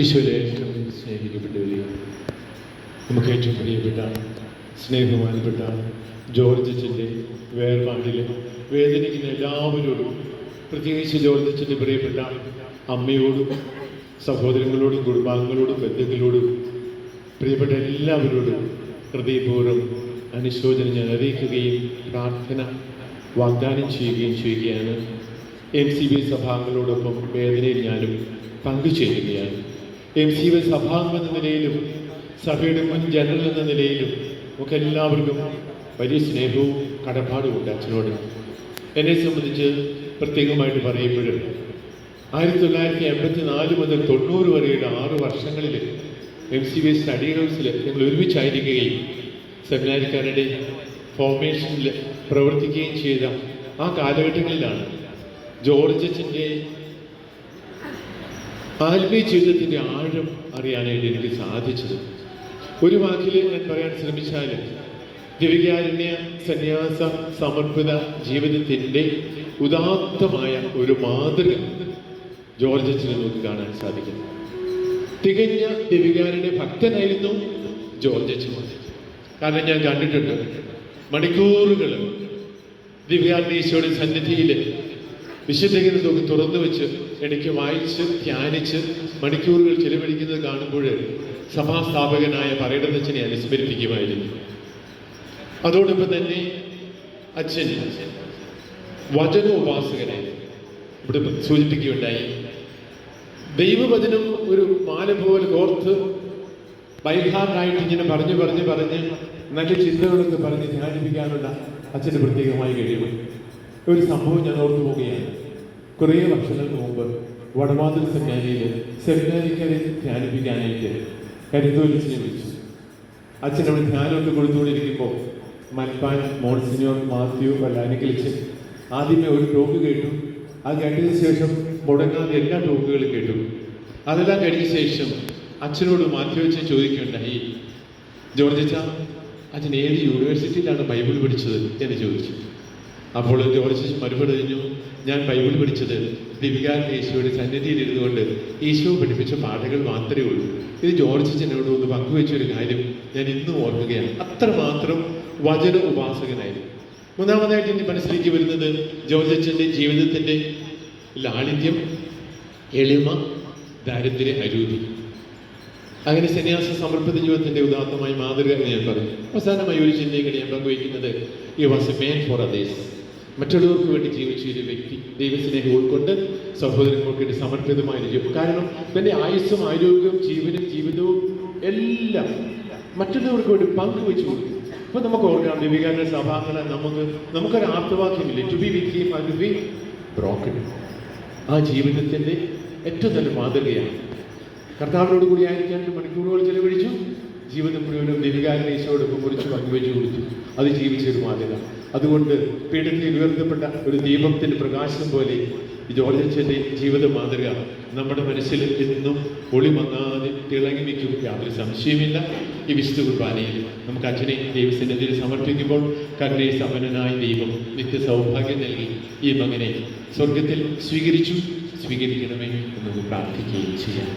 ഈശോയിലെ ഏറ്റവും സ്നേഹിക്കപ്പെട്ടവരെ നമുക്ക് ഏറ്റവും പ്രിയപ്പെട്ട സ്നേഹമാനപ്പെട്ട ജോർജ് അച്ഛന്റെ വേർപാടിൽ വേദനിക്കുന്ന എല്ലാവരോടും പ്രത്യേകിച്ച് ജോർജ് അച്ഛന്റെ പ്രിയപ്പെട്ട അമ്മയോടും സഹോദരങ്ങളോടും കുടുംബാംഗങ്ങളോടും ബന്ധുക്കളോടും പ്രിയപ്പെട്ട എല്ലാവരോടും ഹൃദയപൂർവം അനുശോചനം ഞാൻ അറിയിക്കുകയും പ്രാർത്ഥന വാഗ്ദാനം ചെയ്യുകയും ചെയ്യുകയാണ്. എം സി ബി സഭാംഗങ്ങളോടൊപ്പം വേദനയിൽ ഞാനും പങ്കുചേരുകയാണ്. എം സി വൈ സഭാംഗം എന്ന നിലയിലും സഭയുടെ മുൻ ജനറൽ എന്ന നിലയിലും ഒക്കെ എല്ലാവർക്കും വലിയ സ്നേഹവും കടപ്പാടുമുണ്ട് അച്ഛനോട്. എന്നെ സംബന്ധിച്ച് പ്രത്യേകമായിട്ട് പറയുമ്പോഴും ആയിരത്തി തൊള്ളായിരത്തി എൺപത്തി നാല് മുതൽ തൊണ്ണൂറ് വരെയുള്ള ആറ് വർഷങ്ങളിൽ എം സി ബി സ്റ്റഡി ഹൗസിൽ ഞങ്ങൾ ഒരുമിച്ചായിരിക്കുകയും സെമിനാരിക്കാരുടെ ഫോർമേഷനിൽ പ്രവർത്തിക്കുകയും ചെയ്ത ആ കാലഘട്ടങ്ങളിലാണ് ജോർജ് അച്ഛന്റെ ആത്മീയ ജീവിതത്തിന്റെ ആഴം അറിയാനായിട്ട് എനിക്ക് സാധിച്ചത്. ഒരു വാക്കിൽ ഞാൻ പറയാൻ ശ്രമിച്ചാൽ ദിവികാരുണ്യ സന്യാസ സമർപ്പിത ജീവിതത്തിന്റെ ഉദാത്തമായ ഒരു മാതൃക ജോർജ് അച്ഛനെ നമുക്ക് കാണാൻ സാധിക്കും തികഞ്ഞ ദിവികാരുടെ ഭക്തനായിരുന്നു ജോർജ് അച്ഛൻ കാരണം ഞാൻ കണ്ടിട്ടുണ്ട് മണിക്കൂറുകൾ ദിവ്യാരുടെ ഈശോയുടെ സന്നിധിയിൽ വിശുദ്ധഗീത നോക്കി തുറന്നു വെച്ച് എനിക്ക് വായിച്ച് ധ്യാനിച്ച് മണിക്കൂറുകൾ ചെലവഴിക്കുന്നത് കാണുമ്പോൾ സഭാസ്ഥാപകനായ പറയിടത്തച്ഛനെ അനുസ്മരിപ്പിക്കുമായിരുന്നു. അതോടൊപ്പം തന്നെ അച്ഛൻ വചന ഉപാസകനെ ഇവിടെ സൂചിപ്പിക്കുകയുണ്ടായി. ദൈവവചനം ഒരു മാല പോലെ കോർത്ത് ബൈഹാർഡായിട്ട് ഇങ്ങനെ പറഞ്ഞു പറഞ്ഞ് പറഞ്ഞ് നല്ല ചിന്തകളൊക്കെ പറഞ്ഞ് ധ്യാനിപ്പിക്കാനുള്ള അച്ഛന് പ്രത്യേകമായി കഴിയുമായി ഒരു സംഭവം ഞാൻ ഓർത്തു പോവുകയാണ്. കുറേ വർഷങ്ങൾക്ക് മുമ്പ് വടവാതിൽ സെമിനാരിയിൽ സെമിനാരിക്കാരെ ധ്യാനിപ്പിക്കാനായിട്ട് കരുതോലിച്ചിനെ വിളിച്ചു അച്ഛൻ അവിടെ ധ്യാനമൊക്കെ കൊടുത്തുകൊണ്ടിരിക്കുമ്പോൾ മൽപ്പാൻ മോൺസിനിയോർ മാത്യു വല്ലാനിക്കലിച്ച് ആദ്യമേ ഒരു ടോക്ക് കേട്ടു. അത് കേട്ടതിന് ശേഷം മുടങ്ങാതെ എല്ലാ ടോക്കുകളും കേട്ടു. അതെല്ലാം കഴിഞ്ഞ ശേഷം അച്ഛനോട് മാത്യു അച്ഛൻ ചോദിക്കുകയുണ്ടായി ജോർജ് അച്ഛാ അച്ഛൻ ഏത് യൂണിവേഴ്സിറ്റിയിലാണ് ബൈബിൾ പഠിച്ചത്? എന്ന് ചോദിച്ചു. അപ്പോൾ ജോർജ് മറുപടി കഴിഞ്ഞു ഞാൻ ബൈബിൾ പഠിച്ചത് ദിവികാരൻ ഈശോയുടെ സന്നിധിയിൽ ഇരുന്നുകൊണ്ട് ഈശോ പഠിപ്പിച്ച പാഠങ്ങൾ മാത്രമേ ഉള്ളൂ. ഇത് ജോർജ് ജനോട് ഒന്ന് പങ്കുവെച്ചൊരു കാര്യം ഞാൻ ഇന്നും ഓർക്കുകയാണ്. അത്രമാത്രം വചന ഉപാസകനായിരുന്നു. മൂന്നാമതായിട്ട് എന്റെ മനസ്സിലേക്ക് വരുന്നത് ജോർജ് അച്ഛന്റെ ജീവിതത്തിന്റെ ലാളിത്യം എളിമ ദാരിദ്ര്യ അരൂപി അങ്ങനെ സന്യാസ സമർപ്പിത ജീവിതത്തിന്റെ ഉദാത്തമായ മാതൃക ഞാൻ പറഞ്ഞു. അവസാനമായി ഒരു ചിന്തയും ഞാൻ പങ്കുവയ്ക്കുന്നത് ഈ വാസ് മെയിൻ ഫോർ അതേഴ്സ് മറ്റുള്ളവർക്ക് വേണ്ടി ജീവിച്ച ഒരു വ്യക്തി ദൈവസ്നേഹം ഉൾക്കൊണ്ട് സഹോദരങ്ങൾക്ക് വേണ്ടി സമർപ്പിതമായ ജീവിതം കാരണം തന്റെ ആയുസ്സും ആരോഗ്യവും ജീവനും ജീവിതവും എല്ലാം മറ്റുള്ളവർക്ക് വേണ്ടി പങ്കുവെച്ചു കൊടുക്കും ഇപ്പൊ നമുക്ക് ഓർക്കാം ദിവികാരന്റെ സഭാംഗങ്ങളെ നമുക്ക് നമുക്കൊരു ആപ്തവാക്യമില്ലേ to be with him be broken ആ ജീവിതത്തിന്റെ ഏറ്റവും നല്ല മാതൃകയാണ്. കർത്താവിനോട് കൂടി ആയിരിക്കാൻ മണിക്കൂറുകൾ ചെലവഴിച്ചു. ജീവിതം മുഴുവനും ദിവികാരനെ ഈശോടൊപ്പം കുറിച്ച് പങ്കുവെച്ചു കൊടുത്തു അത് ജീവിച്ച ഒരു മാതൃക അതുകൊണ്ട് പീഠത്തിൽ ഉയർത്തപ്പെട്ട ഒരു ദീപത്തിന്റെ പ്രകാശം പോലെ ജോർജച്ചന്റെ ജീവിത മാതൃക നമ്മുടെ മനസ്സിൽ എന്നും ഒളിമങ്ങാതെ തിളങ്ങി നിൽക്കും. യാതൊരു സംശയമില്ല ഈ വിശുദ്ധ കുർബാനയിൽ നമുക്ക് അച്ഛനെ ദൈവസന്നിധിയിൽ സമർപ്പിക്കുമ്പോൾ കരുണയെ സമനായ ദൈവം നിത്യ സൗഭാഗ്യം നൽകി ഈ മകനെ സ്വർഗത്തിൽ സ്വീകരിച്ചു. സ്വീകരിക്കണമേ എന്ന് പ്രാർത്ഥിക്കുകയും ചെയ്യാം.